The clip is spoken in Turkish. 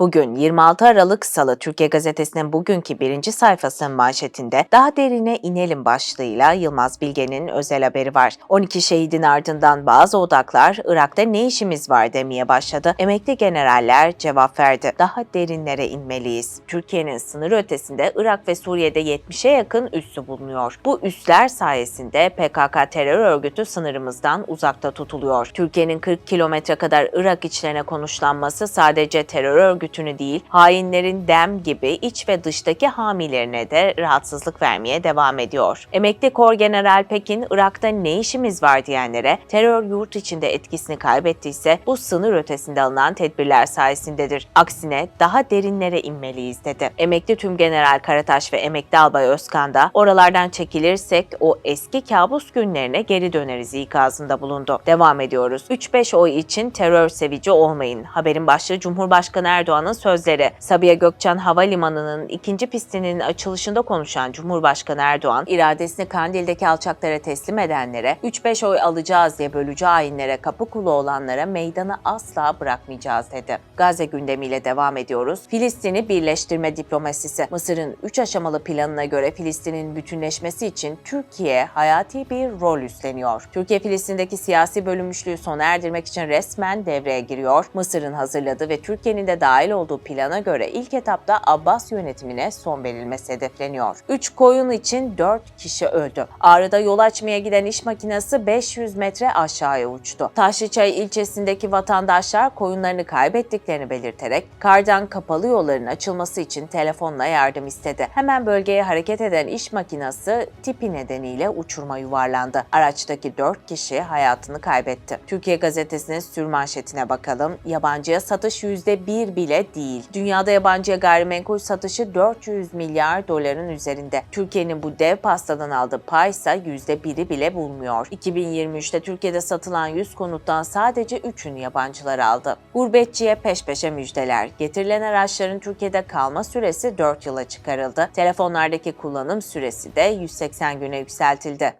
Bugün 26 Aralık Salı Türkiye Gazetesi'nin bugünkü birinci sayfasının manşetinde daha derine inelim başlığıyla Yılmaz Bilge'nin özel haberi var. 12 şehidin ardından bazı odaklar Irak'ta ne işimiz var demeye başladı. Emekli generaller cevap verdi. Daha derinlere inmeliyiz. Türkiye'nin sınır ötesinde Irak ve Suriye'de 70'e yakın üssü bulunuyor. Bu üsler sayesinde PKK terör örgütü sınırımızdan uzakta tutuluyor. Türkiye'nin 40 kilometre kadar Irak içlerine konuşlanması sadece terör örgütünü değil, hainlerin dem gibi iç ve dıştaki hamilerine de rahatsızlık vermeye devam ediyor. Emekli Kor General Pekin, Irak'ta ne işimiz var diyenlere terör yurt içinde etkisini kaybettiyse bu sınır ötesinde alınan tedbirler sayesindedir. Aksine daha derinlere inmeliyiz dedi. Emekli Tüm General Karataş ve Emekli Albay Özkan da oralardan çekilirsek o eski kabus günlerine geri döneriz ikazında bulundu. Devam ediyoruz. 3-5 oy için terör sevici olmayın. Haberin başlığı Cumhurbaşkanı Erdoğan'ın sözleri. Sabiha Gökçen Havalimanı'nın ikinci pistinin açılışında konuşan Cumhurbaşkanı Erdoğan, iradesini Kandil'deki alçaklara teslim edenlere, 3-5 oy alacağız diye bölücü hainlere, kapı kulu olanlara meydanı asla bırakmayacağız dedi. Gazze gündemiyle devam ediyoruz. Filistin'i birleştirme diplomasisi. Mısır'ın 3 aşamalı planına göre Filistin'in bütünleşmesi için Türkiye hayati bir rol üstleniyor. Türkiye Filistin'deki siyasi bölünmüşlüğü sona erdirmek için resmen devreye giriyor. Mısır'ın hazırladığı ve Türkiye'nin de dahil olduğu plana göre ilk etapta Abbas yönetimine son verilmesi hedefleniyor. 3 koyun için 4 kişi öldü. Ağrı'da yol açmaya giden iş makinesi 500 metre aşağıya uçtu. Taşlıçay ilçesindeki vatandaşlar koyunlarını kaybettiklerini belirterek kardan kapalı yolların açılması için telefonla yardım istedi. Hemen bölgeye hareket eden iş makinesi tipi nedeniyle uçurma yuvarlandı. Araçtaki 4 kişi hayatını kaybetti. Türkiye Gazetesi'nin sürmanşetine bakalım. Yabancıya satış %1 bile değil. Dünyada yabancıya gayrimenkul satışı 400 milyar doların üzerinde. Türkiye'nin bu dev pastadan aldığı pay ise %1'i bile bulmuyor. 2023'te Türkiye'de satılan 100 konuttan sadece 3'ünü yabancılar aldı. Gurbetçiye peş peşe müjdeler. Getirilen araçların Türkiye'de kalma süresi 4 yıla çıkarıldı. Telefonlardaki kullanım süresi de 180 güne yükseltildi.